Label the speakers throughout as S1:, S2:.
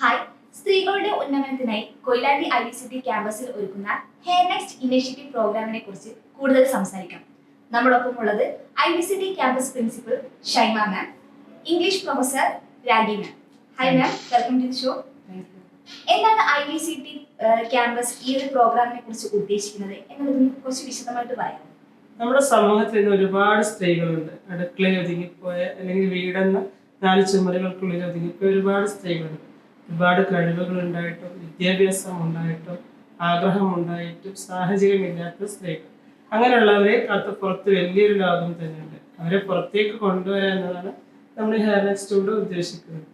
S1: Hi സ്ത്രീകളുടെ ഉന്നമനത്തിനായി Koyilandy I C T ക്യാമ്പസിൽ ഒരുക്കുന്ന ഹെയർ നെക്സ്റ്റ് ഇനിഷ്യേറ്റീവ് പ്രോഗ്രാമിനെ കുറിച്ച് കൂടുതൽ സംസാരിക്കാം. നമ്മളൊപ്പം ഉള്ളത് I V C T campus principal Shaima ma'am English professor Ragi ma'am hi ma'am welcome to the show എന്താണ് I V C T campus ഈ ഒരു പ്രോഗ്രാമിനെ കുറിച്ച് ഉദ്ദേശിക്കുന്നത് എന്നുള്ളത് കുറച്ച് വിശദമായിട്ട് പറയാം.
S2: നമ്മുടെ സമൂഹത്തിൽ ഇന്ന് ഒരുപാട് സ്ത്രീകളുണ്ട്. അടുക്കളയിൽ ഒതുങ്ങിപ്പോയ അല്ലെങ്കിൽ വീടെന്ന നാല് ചുമലുകൾക്കുള്ളിൽ ഒതുങ്ങിപ്പോയ ഒരുപാട് സ്ത്രീകളുണ്ട്. ഒരുപാട് കഴിവുകൾ ഉണ്ടായിട്ടും വിദ്യാഭ്യാസം ഉണ്ടായിട്ടും ആഗ്രഹം ഉണ്ടായിട്ടും സാഹചര്യമില്ലാത്ത സ്ത്രീകൾ. അങ്ങനെയുള്ളവരെ അത് പുറത്ത് വലിയൊരു ലോകം തന്നെയുണ്ട്. അവരെ പുറത്തേക്ക് കൊണ്ടുവരിക എന്നതാണ് നമ്മൾ ഹെയർ ഇൻസ്റ്റിറ്റ്യൂട്ട് ഉദ്ദേശിക്കുന്നത്.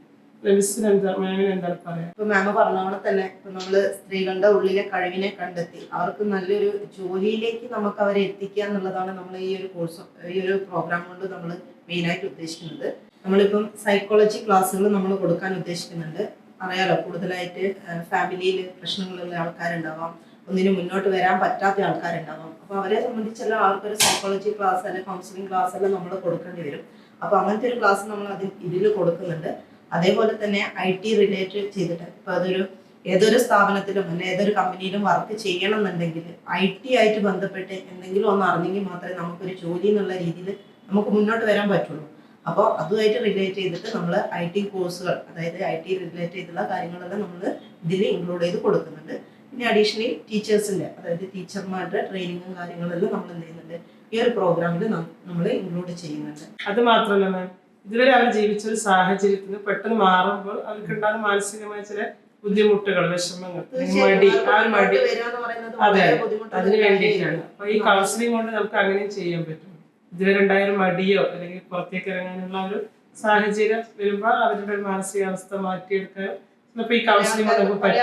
S2: മാമിന് എന്താണ്
S3: ഇപ്പൊ മാമ പറഞ്ഞ തന്നെ ഇപ്പൊ നമ്മൾ സ്ത്രീകളുടെ ഉള്ളിലെ കഴിവിനെ കണ്ടെത്തി അവർക്ക് നല്ലൊരു ജോലിയിലേക്ക് നമുക്ക് അവരെ എത്തിക്കുക എന്നുള്ളതാണ് നമ്മൾ ഈ ഒരു കോഴ്സ് ഈ ഒരു പ്രോഗ്രാം കൊണ്ട് നമ്മൾ മെയിനായിട്ട് ഉദ്ദേശിക്കുന്നത്. നമ്മളിപ്പം സൈക്കോളജി ക്ലാസ്സുകൾ നമ്മൾ കൊടുക്കാൻ ഉദ്ദേശിക്കുന്നുണ്ട്. അറിയാലോ കൂടുതലായിട്ട് ഫാമിലിയിൽ പ്രശ്നങ്ങളുള്ള ആൾക്കാരുണ്ടാവാം. ഒന്നിനു മുന്നോട്ട് വരാൻ പറ്റാത്ത ആൾക്കാരുണ്ടാവാം. അപ്പോൾ അവരെ സംബന്ധിച്ചെല്ലാം അവർക്കൊരു സൈക്കോളജി ക്ലാസ് അല്ലെങ്കിൽ കൗൺസിലിംഗ് ക്ലാസ് എല്ലാം നമ്മൾ കൊടുക്കേണ്ടി വരും. അപ്പോൾ അങ്ങനത്തെ ഒരു ക്ലാസ് നമ്മൾ അതിൽ ഇതിൽ കൊടുക്കുന്നുണ്ട്. അതേപോലെ തന്നെ ഐ ടി റിലേറ്റഡ് ചെയ്തിട്ട് ഇപ്പൊ അതൊരു ഏതൊരു സ്ഥാപനത്തിലും അല്ലെ ഏതൊരു കമ്പനിയിലും വർക്ക് ചെയ്യണം എന്നുണ്ടെങ്കിൽ ഐ ടി ആയിട്ട് ബന്ധപ്പെട്ട് എന്തെങ്കിലും ഒന്ന് അറിഞ്ഞെങ്കിൽ മാത്രമേ നമുക്കൊരു ജോലി എന്നുള്ള രീതിയിൽ നമുക്ക് മുന്നോട്ട് വരാൻ പറ്റുള്ളൂ. അപ്പോൾ അതുമായിട്ട് റിലേറ്റ് ചെയ്തിട്ട് നമ്മൾ ഐ ടി കോഴ്സുകൾ അതായത് ഐ ടി റിലേറ്റ് ചെയ്തുള്ള കാര്യങ്ങളെല്ലാം നമ്മൾ ഇതിൽ ഇൻക്ലൂഡ് ചെയ്ത് കൊടുക്കുന്നുണ്ട്. പിന്നെ അഡീഷണലി ടീച്ചേഴ്സിന്റെ അതായത് ടീച്ചർമാരുടെ ട്രെയിനിങ്ങും കാര്യങ്ങളെല്ലാം നമ്മൾ എന്ത് ചെയ്യുന്നുണ്ട്? ഈ ഒരു പ്രോഗ്രാമിൽ നമ്മൾ ഇൻക്ലൂഡ് ചെയ്യുന്നുണ്ട്.
S2: അത് മാത്രമല്ല മാം ഇതുവരെ അവർ ജീവിച്ച ഒരു സാഹചര്യത്തിൽ പെട്ടെന്ന് മാറുമ്പോൾ അവർക്ക് ഉണ്ടാകുന്ന മാനസികമായ ചില ബുദ്ധിമുട്ടുകൾ വിഷമങ്ങൾ മടി ആ മടി. അതെ അതിന് വേണ്ടിയിട്ടാണ്. അപ്പൊ ഈ കൗൺസിലിംഗ് കൊണ്ട് നമുക്ക് അങ്ങനെയും ചെയ്യാൻ പറ്റും. ഇതുവരെ ഉണ്ടായൊരു മടിയോ അല്ലെങ്കിൽ പുറത്തേക്ക് ഇറങ്ങാനുള്ള ഒരു സാഹചര്യം വരുമ്പോൾ അവരുടെ ഒരു മാനസികാവസ്ഥ മാറ്റിയെടുക്കാൻ ചിലപ്പോ ഈ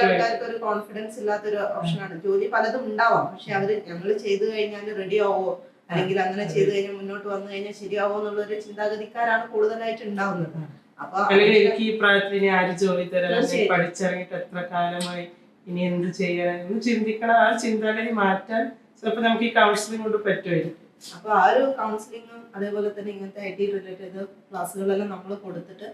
S3: ആൾക്കാർക്ക് ഒരു കോൺഫിഡൻസ് ഇല്ലാത്തൊരു ഓപ്ഷനാണ് ജോലി പലതും ഉണ്ടാവാം. പക്ഷെ അവർ ഞങ്ങൾ ചെയ്തു കഴിഞ്ഞാൽ റെഡി ആവോ? അല്ലെങ്കിൽ അങ്ങനെ ചെയ്തു കഴിഞ്ഞാൽ മുന്നോട്ട് വന്നു കഴിഞ്ഞാൽ ശരിയാവോ എന്നുള്ള ഒരു ചിന്താഗതിക്കാരാണ് കൂടുതലായിട്ട് ഉണ്ടാവുന്നത്. അപ്പൊ
S2: എനിക്ക് ഈ പ്രായത്തിൽ ഇനി ആര് ജോലി തരാൻ
S3: പഠിച്ചിറങ്ങിട്ട്
S2: പഠിച്ചിറങ്ങിയിട്ട് എത്ര കാലമായി ഇനി എന്ത് ചെയ്യാൻ എന്ന് ചിന്തിക്കണം. ആ ചിന്താഗതി മാറ്റാൻ ചിലപ്പോൾ നമുക്ക് ഈ കൗൺസിലിംഗ് കൊണ്ട് പറ്റുമായിരിക്കും.
S3: അപ്പൊ ആ ഒരു കൗൺസിലിങ്ങും അതേപോലെ തന്നെ ഇങ്ങനത്തെ ഐ ടി റിലേറ്റഡ് ക്ലാസ്സുകളെല്ലാം നമ്മൾ കൊടുത്തിട്ട്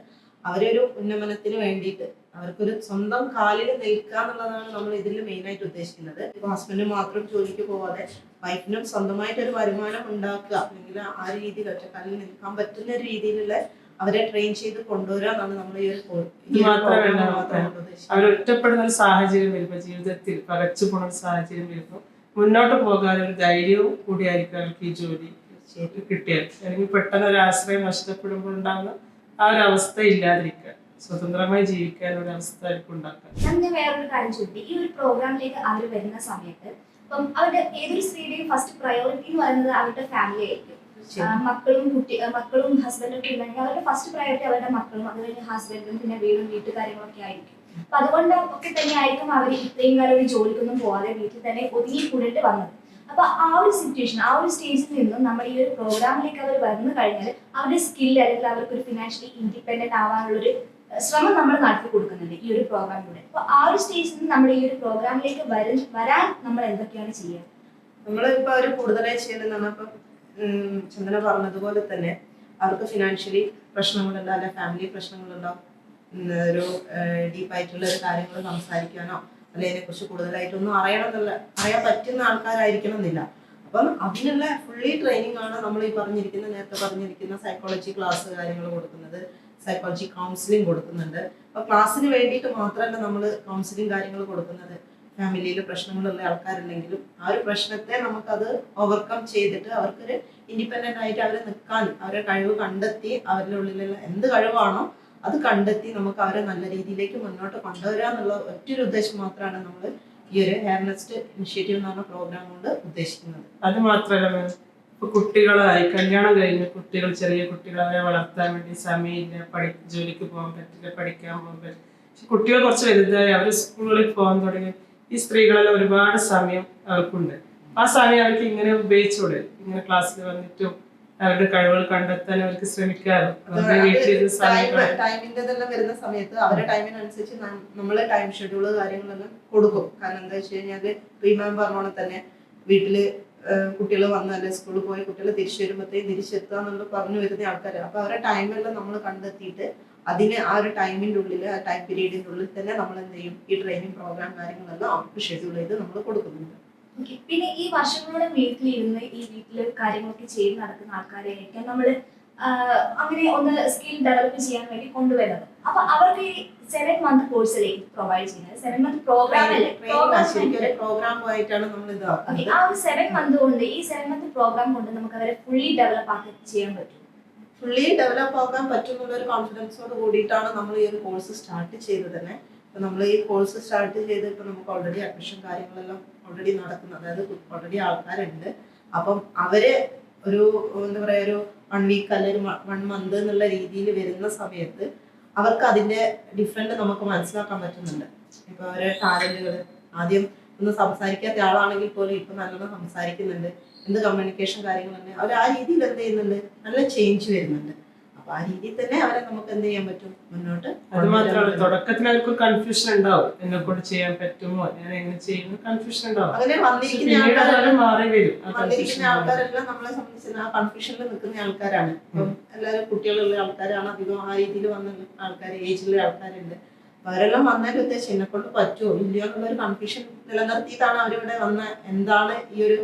S3: അവരെ ഒരു ഉന്നമനത്തിന് വേണ്ടിയിട്ട് അവർക്കൊരു സ്വന്തം കാലിൽ നിൽക്കുക എന്നുള്ളതാണ് നമ്മൾ ഇതിൽ മെയിൻ ആയിട്ട് ഉദ്ദേശിക്കുന്നത്. ഇപ്പൊ ഹസ്ബൻഡ് മാത്രം ജോലിക്ക് പോവാതെ വൈഫിനും സ്വന്തമായിട്ട് ഒരു വരുമാനം ഉണ്ടാക്കുക അല്ലെങ്കിൽ ആ രീതിയിൽ ഒറ്റക്കാലിൽ നിൽക്കാൻ പറ്റുന്ന രീതിയിലുള്ള അവരെ ട്രെയിൻ ചെയ്ത് കൊണ്ടുവരിക എന്നാണ് നമ്മൾ ഈ ഒരു
S2: ഒറ്റപ്പെടുന്ന ഒരു സാഹചര്യം വരുമ്പോൾ ജീവിതത്തിൽ പകച്ചു പോണ സാഹചര്യം വരുമ്പോൾ മുന്നോട്ട് പോകാൻ ഒരു ധൈര്യവും കൂടിയായിരിക്കും അവർക്ക് ഈ ജോലി കിട്ടിയത് അല്ലെങ്കിൽ പെട്ടെന്ന് ഒരു ആശ്രയം നഷ്ടപ്പെടുമ്പോൾ ഉണ്ടാകുന്ന ആ ഒരു അവസ്ഥ ഇല്ലാതിരിക്കുക. സ്വതന്ത്രമായി ജീവിക്കാൻ ഒരു അവസ്ഥ അവർക്ക് ഉണ്ടാക്കാം
S1: ഞാൻ വേറൊരു കാര്യം ചോദിക്കും ഈ ഒരു പ്രോഗ്രാമിലേക്ക് അവർ വരുന്ന സമയത്ത് ഇപ്പം അവരുടെ ഏതൊരു സ്ത്രീയുടെയും ഫസ്റ്റ് പ്രയോറിറ്റി എന്ന് പറയുന്നത് അവരുടെ ഫാമിലി ആയിരിക്കും. മക്കളും കുട്ടി മക്കളും ഹസ്ബൻഡും ഒക്കെ ഉണ്ടെങ്കിൽ അവരുടെ ഫസ്റ്റ് പ്രയോറിറ്റി അവരുടെ മക്കളും അതുപോലെ ഹസ്ബൻഡും പിന്നെ വീടും വീട്ടുകാര്യങ്ങളൊക്കെ ആയിരിക്കും. അപ്പൊ അതുകൊണ്ട് ഒക്കെ തന്നെ ആയിരിക്കും അവർ ഇത്രയും കാലം ഒരു ജോലിക്കൊന്നും പോവാതെ വീട്ടിൽ തന്നെ ഒതുങ്ങി കൂടിയിട്ട് വന്നത്. അപ്പൊ ആ ഒരു സിറ്റുവേഷൻ ആ ഒരു സ്റ്റേജിൽ നിന്നും നമ്മൾ ഈ ഒരു പ്രോഗ്രാമിലേക്ക് അവർ വന്നു കഴിഞ്ഞാൽ അവരുടെ സ്കിൽ അല്ലെങ്കിൽ അവർക്ക് ഒരു ഫിനാൻഷ്യലി ഇൻഡിപെൻഡന്റ് ആവാനുള്ളൊരു ശ്രമം നമ്മൾ നടത്തി കൊടുക്കുന്നുണ്ട് ഈ ഒരു പ്രോഗ്രാമിലൂടെ അപ്പൊ ആ ഒരു സ്റ്റേജിൽ നിന്ന് നമ്മൾ ഈ ഒരു പ്രോഗ്രാമിലേക്ക് വരും വരാൻ നമ്മൾ എന്തൊക്കെയാണ് ചെയ്യുക?
S3: നമ്മളിപ്പോ അവർ കൂടുതലായി ചെയ്യുന്നതാണ് ഇപ്പം ചന്ദന പറഞ്ഞതുപോലെ തന്നെ അവർക്ക് ഫിനാൻഷ്യലി പ്രശ്നങ്ങളുണ്ടാവും അല്ലെ ഫാമിലി പ്രശ്നങ്ങളുണ്ടാവും. ഒരു ഡീപ്പായിട്ടുള്ള ഒരു കാര്യങ്ങൾ സംസാരിക്കാനോ അല്ലെങ്കിൽ അതിനെ കുറിച്ച് കൂടുതലായിട്ടൊന്നും അറിയണം എന്നുള്ള അറിയാൻ പറ്റുന്ന ആൾക്കാരായിരിക്കണം എന്നില്ല അപ്പം അതിനുള്ള ഫുള്ളി ട്രെയിനിങ് ആണ് നമ്മൾ ഈ പറഞ്ഞിരിക്കുന്ന നേരത്തെ പറഞ്ഞിരിക്കുന്ന സൈക്കോളജി ക്ലാസ് കാര്യങ്ങൾ കൊടുക്കുന്നത് സൈക്കോളജി കൗൺസിലിംഗ് കൊടുക്കുന്നുണ്ട്. അപ്പൊ ക്ലാസ്സിന് വേണ്ടിയിട്ട് മാത്രമല്ല നമ്മൾ കൗൺസിലിംഗ് കാര്യങ്ങൾ കൊടുക്കുന്നത്. ഫാമിലിയിൽ പ്രശ്നങ്ങളുള്ള ആൾക്കാരുണ്ടെങ്കിലും ആ ഒരു പ്രശ്നത്തെ നമുക്കത് ഓവർകം ചെയ്തിട്ട് അവർക്കൊരു ഇൻഡിപെൻഡന്റ് ആയിട്ട് അവരെ നിൽക്കാൻ അവരെ കഴിവ് കണ്ടെത്തി അവരുടെ ഉള്ളിലുള്ള എന്ത് കഴിവാണോ അത് കണ്ടെത്തി നമുക്ക് അവരെ നല്ല രീതിയിലേക്ക് മുന്നോട്ട് കൊണ്ടുവരിക എന്നുള്ള ഒറ്റൊരു ഉദ്ദേശം മാത്രമാണ് നമ്മൾ ഈ ഒരു ഹെയർ നെസ്റ്റ് ഇനിഷ്യേറ്റീവ് എന്ന് പറഞ്ഞ പ്രോഗ്രാം കൊണ്ട് ഉദ്ദേശിക്കുന്നത്.
S2: അത് മാത്രമല്ല മാം ഇപ്പൊ കുട്ടികളായി കല്യാണം കഴിഞ്ഞ് കുട്ടികൾ ചെറിയ കുട്ടികൾ അവരെ വളർത്താൻ വേണ്ടി സമയമില്ല. പഠി ജോലിക്ക് പോകാൻ പറ്റില്ല പഠിക്കാൻ പോകാൻ പറ്റില്ല. പക്ഷെ കുട്ടികൾ കുറച്ച് വലുതായി അവർ സ്കൂളിൽ പോകാൻ തുടങ്ങി. ഈ സ്ത്രീകളെല്ലാം ഒരുപാട് സമയം അവർക്കുണ്ട്. ആ സമയം അവർക്ക് ഇങ്ങനെ ഉപയോഗിച്ചൂടെ ഇങ്ങനെ ക്ലാസ്സിൽ വന്നിട്ടും അവരുടെ കഴിവുകൾ കണ്ടെത്താൻ അവർക്ക് ശ്രമിക്കാറ്.
S3: ടൈമിന്റെതെല്ലാം വരുന്ന സമയത്ത് അവരുടെ ടൈമിനനുസരിച്ച് നമ്മൾ ടൈം ഷെഡ്യൂൾ കാര്യങ്ങളെല്ലാം കൊടുക്കും കാരണം എന്താ വെച്ച് കഴിഞ്ഞാൽ റീമാൻ പറഞ്ഞോണം തന്നെ വീട്ടിൽ കുട്ടികൾ വന്നല്ലേ സ്കൂളിൽ പോയി കുട്ടികൾ തിരിച്ചു വരുമ്പോഴത്തേക്ക് തിരിച്ചെത്തുക എന്നുള്ള പറഞ്ഞു വരുന്ന ആൾക്കാർ അപ്പൊ അവരുടെ ടൈമെല്ലാം നമ്മൾ കണ്ടെത്തിയിട്ട് അതിന് ആ ഒരു ടൈമിന്റെ ഉള്ളിൽ ആ ടൈം പീരീഡിന്റെ ഉള്ളിൽ തന്നെ നമ്മൾ എന്ത് ചെയ്യും ഈ ട്രെയിനിങ് പ്രോഗ്രാം കാര്യങ്ങളെല്ലാം അവർക്ക് ഷെഡ്യൂൾ ചെയ്ത് നമ്മൾ കൊടുക്കുന്നുണ്ട്.
S1: പിന്നെ ഈ വർഷങ്ങളോടെ വീട്ടിലിരുന്ന് ഈ വീട്ടിൽ കാര്യങ്ങളൊക്കെ ചെയ്ത് നടക്കുന്ന ആൾക്കാരെയായിരിക്കാം നമ്മൾ അങ്ങനെ ഒന്ന് സ്കിൽ ഡെവലപ്പ് ചെയ്യാൻ വേണ്ടി കൊണ്ടുവരുന്നത്. അപ്പൊ അവർക്ക് ഈ സെവൻ മന്ത് കോഴ്സിലേക്ക് പ്രൊവൈഡ് ചെയ്യുന്നത്. സെവൻ മന്ത് പ്രോഗ്രാം അല്ലേ? പ്രോഗ്രാം
S3: ആയിട്ടാണ് നമ്മൾ
S1: ആ ഒരു സെവൻ മന്ത് കൊണ്ട് ഈ സെവൻ മന്ത് പ്രോഗ്രാം കൊണ്ട് നമുക്ക് അവരെ ഫുള്ളി ഡെവലപ്പ് ആക്കി ചെയ്യാൻ പറ്റും.
S3: ഫുള്ളി ഡെവലപ്പ് ആക്കാൻ പറ്റും എന്നുള്ളൊരു കോൺഫിഡൻസോട് കൂടിയിട്ടാണ് നമ്മൾ ഈ ഒരു കോഴ്സ് സ്റ്റാർട്ട് ചെയ്തത് തന്നെ ഇപ്പൊ നമ്മൾ ഈ കോഴ്സ് സ്റ്റാർട്ട് ചെയ്ത് ഇപ്പൊ നമുക്ക് ഓൾറെഡി അഡ്മിഷൻ കാര്യങ്ങളെല്ലാം ഓൾറെഡി നടക്കുന്നത് അതായത് ഓൾറെഡി ആൾക്കാരുണ്ട്. അപ്പം അവർ ഒരു എന്താ പറയാ ഒരു വൺ വീക്ക് അല്ലെങ്കിൽ വൺ മന്ത് എന്നുള്ള രീതിയിൽ വരുന്ന സമയത്ത് അവർക്ക് അതിന്റെ ഡിഫറെന്റ് നമുക്ക് മനസ്സിലാക്കാൻ പറ്റുന്നുണ്ട്. ഇപ്പൊ അവരെ ടാലന്റുകൾ ആദ്യം ഒന്ന് സംസാരിക്കാത്ത ആളാണെങ്കിൽ പോലും ഇപ്പൊ നല്ലോണം സംസാരിക്കുന്നുണ്ട്. എന്ത് കമ്മ്യൂണിക്കേഷൻ കാര്യങ്ങളുണ്ട് അവർ ആ രീതിയിൽ എന്ത് ചെയ്യുന്നുണ്ട്? നല്ല ചേഞ്ച് വരുന്നുണ്ട്. അപ്പൊ ആ രീതിയിൽ തന്നെ അവരെ നമുക്ക് എന്ത് ചെയ്യാൻ പറ്റും? മുന്നോട്ട്
S2: അത് മാത്രമല്ല തുടക്കത്തിൽ അവർക്ക് കൺഫ്യൂഷൻ ഉണ്ടാവും. എന്നെ കൊണ്ട് ചെയ്യാൻ പറ്റുമോ? ഞാൻ എങ്ങനെ ചെയ്യുന്നു കൺഫ്യൂഷൻ ഉണ്ടാവും.
S3: അങ്ങനെ വന്നിരിക്കുന്ന ആൾക്കാരെല്ലാം
S2: മാറി വരും.
S3: വന്നിരിക്കുന്ന ആൾക്കാരെല്ലാം നമ്മളെ സംബന്ധിച്ച് ആ കൺഫ്യൂഷനിൽ നിൽക്കുന്ന ആൾക്കാരാണ്. ഇപ്പം എല്ലാവരും കുട്ടികളുള്ള ആൾക്കാരാണ്. അധികം ആ രീതിയിൽ വന്ന ആൾക്കാർ ഏജിലുള്ള ആൾക്കാരുണ്ട്. അവരെല്ലാം വന്നതിന്റെ ഉദ്ദേശം എന്നെ കൊണ്ട് പറ്റുമോ ഇല്ലയോ എന്നുള്ള ഒരു കൺഫ്യൂഷൻ നിലനിർത്തിയിട്ടാണ് അവരിവിടെ വന്ന എന്താണ് ഈ ഒരു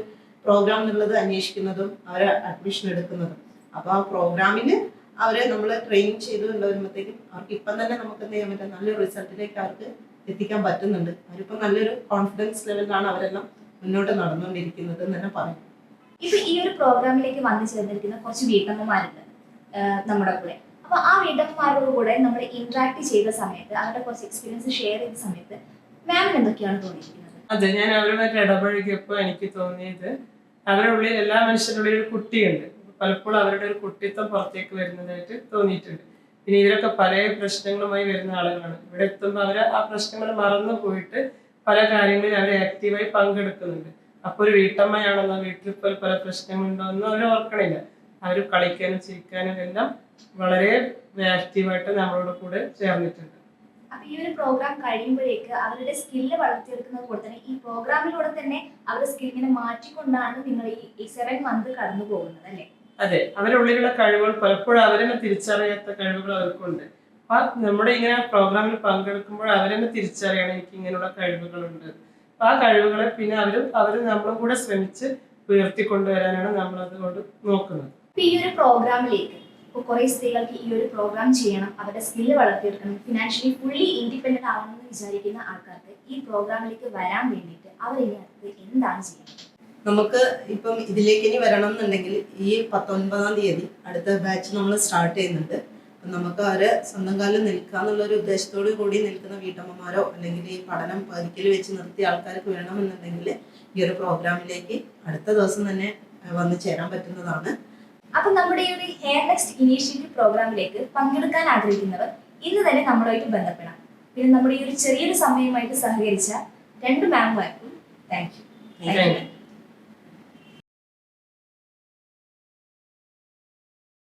S3: പ്രോഗ്രാം എന്നുള്ളത് അന്വേഷിക്കുന്നതും അവരെ അഡ്മിഷൻ എടുക്കുന്നതും. അപ്പൊ ആ പ്രോഗ്രാമിന് അവരെ നമ്മൾ ട്രെയിനിങ് ചെയ്ത് കൊണ്ടുവരുമ്പോഴത്തേക്കും അവർക്ക് ഇപ്പം തന്നെ നമുക്ക് എന്ത് ചെയ്യാൻ പറ്റും? നല്ലൊരു റിസൾട്ടിലേക്ക് അവർക്ക് എത്തിക്കാൻ പറ്റുന്നുണ്ട്. അവരിപ്പം നല്ലൊരു കോൺഫിഡൻസ് ലെവലിലാണ് അവരെല്ലാം മുന്നോട്ട് നടന്നുകൊണ്ടിരിക്കുന്നത് എന്ന് തന്നെ പറയും.
S1: ഇപ്പൊ ഈ ഒരു പ്രോഗ്രാമിലേക്ക് വന്നു ചേർന്നിരിക്കുന്ന കുറച്ച് വീട്ടമ്മമാരുണ്ട് നമ്മുടെ കൂടെ. അപ്പൊ ആ വീട്ടമ്മമാരോട് കൂടെ നമ്മൾ ഇന്ററാക്ട് ചെയ്ത സമയത്ത് അവരുടെ കുറച്ച് എക്സ്പീരിയൻസ് ഷെയർ ചെയ്ത സമയത്ത് മാമിന് എന്തൊക്കെയാണ് തോന്നിയിരിക്കുന്നത്?
S2: അതെ ഞാൻ അവരുമായിട്ട് ഇടപഴകിയപ്പോൾ എനിക്ക് തോന്നിയത് അവരുടെ ഉള്ളിൽ എല്ലാ മനുഷ്യരുടെ ഉള്ളിൽ ഒരു കുട്ടിയുണ്ട്. പലപ്പോഴും അവരുടെ ഒരു കുട്ടിത്വം പുറത്തേക്ക് വരുന്നതായിട്ട് തോന്നിയിട്ടുണ്ട്. പിന്നെ ഇവരൊക്കെ പല പ്രശ്നങ്ങളുമായി വരുന്ന ആളുകളാണ്. ഇവിടെ എത്തുമ്പോൾ അവർ ആ പ്രശ്നങ്ങൾ മറന്നു പോയിട്ട് പല കാര്യങ്ങളിൽ അവർ ആക്റ്റീവായി പങ്കെടുക്കുന്നുണ്ട്. അപ്പോൾ ഒരു വീട്ടമ്മയാണെന്നോ വീട്ടിൽ ഇപ്പോൾ പല പ്രശ്നങ്ങളുണ്ടോ എന്നോ അവർ ഓർക്കണില്ല. അവർ കളിക്കാനും ചിരിക്കാനും എല്ലാം വളരെ ആക്റ്റീവായിട്ട് നമ്മളോട് കൂടെ ചേർന്നിട്ടുണ്ട്.
S1: അപ്പൊ ഈ ഒരു പ്രോഗ്രാം കഴിയുമ്പോഴേക്ക് അവരുടെ സ്കില്ല് വളർത്തിയെടുക്കുന്നത് കൂടെ തന്നെ ഈ പ്രോഗ്രാമിലൂടെ തന്നെ അവരുടെ സ്കില്ലിനെ മാറ്റിക്കൊണ്ടാണ് നിങ്ങൾ ഈ സെവൻ മന്ത് കടന്നു പോകുന്നത് അല്ലേ?
S2: അതെ അവരുടെ ഉള്ളിലുള്ള കഴിവുകൾ പലപ്പോഴും അവരെന്നെ തിരിച്ചറിയാത്ത കഴിവുകൾ അവർക്കുണ്ട്. അപ്പൊ നമ്മുടെ ഇങ്ങനെ പ്രോഗ്രാമിൽ പങ്കെടുക്കുമ്പോൾ അവരെന്നെ തിരിച്ചറിയണം എനിക്ക് ഇങ്ങനെയുള്ള കഴിവുകളുണ്ട്. അപ്പൊ ആ കഴിവുകളെ പിന്നെ അവരും അവരും നമ്മളും കൂടെ ശ്രമിച്ച് ഉയർത്തിക്കൊണ്ടുവരാനാണ് നമ്മൾ അതുകൊണ്ട് നോക്കുന്നത്.
S1: ഈ ഒരു പ്രോഗ്രാമിലേക്ക് ഇപ്പോൾ കുറെ സ്ത്രീകൾക്ക് ഈ ഒരു പ്രോഗ്രാം ചെയ്യണം അവരുടെ സ്കില്ല് വളർത്തിയെടുക്കണം ഫിനാൻഷ്യലി ഫുള്ളി ഇൻഡിപെൻഡന്റ് ആവണം എന്ന് വിചാരിക്കുന്ന ആൾക്കാർക്ക് ഈ പ്രോഗ്രാമിലേക്ക് വരാൻ വേണ്ടിയിട്ട് അവർ എന്താണ് ചെയ്യുന്നത്
S3: നമുക്ക് ഇപ്പം ഇതിലേക്ക് ഇനി വരണം എന്നുണ്ടെങ്കിൽ ഈ പത്തൊൻപതാം തീയതി അടുത്ത ബാച്ച് നമ്മൾ സ്റ്റാർട്ട് ചെയ്യുന്നുണ്ട്. നമുക്ക് അവരെ സ്വന്തം കാലം നിൽക്കുക എന്നുള്ള ഒരു ഉദ്ദേശത്തോടു കൂടി നിൽക്കുന്ന വീട്ടമ്മമാരോ അല്ലെങ്കിൽ ഈ പഠനം പതിക്കൽ വെച്ച് നിർത്തിയ ആൾക്കാർക്ക് വേണമെന്നുണ്ടെങ്കിൽ ഈ ഒരു പ്രോഗ്രാമിലേക്ക് അടുത്ത ദിവസം തന്നെ വന്ന് ചേരാൻ പറ്റുന്നതാണ്.
S1: അപ്പൊ നമ്മുടെ ഈ ഒരു ഹെയർ നെക്സ്റ്റ് ഇനീഷ്യേറ്റീവ് പ്രോഗ്രാമിലേക്ക് പങ്കെടുക്കാൻ ആഗ്രഹിക്കുന്നവർ ഇന്ന് തന്നെ നമ്മളുമായിട്ട് ബന്ധപ്പെടാം. പിന്നെ നമ്മുടെ ഈ ഒരു ചെറിയൊരു സമയമായിട്ട് സഹകരിച്ച രണ്ട് മാമുമാർക്കും താങ്ക് യു.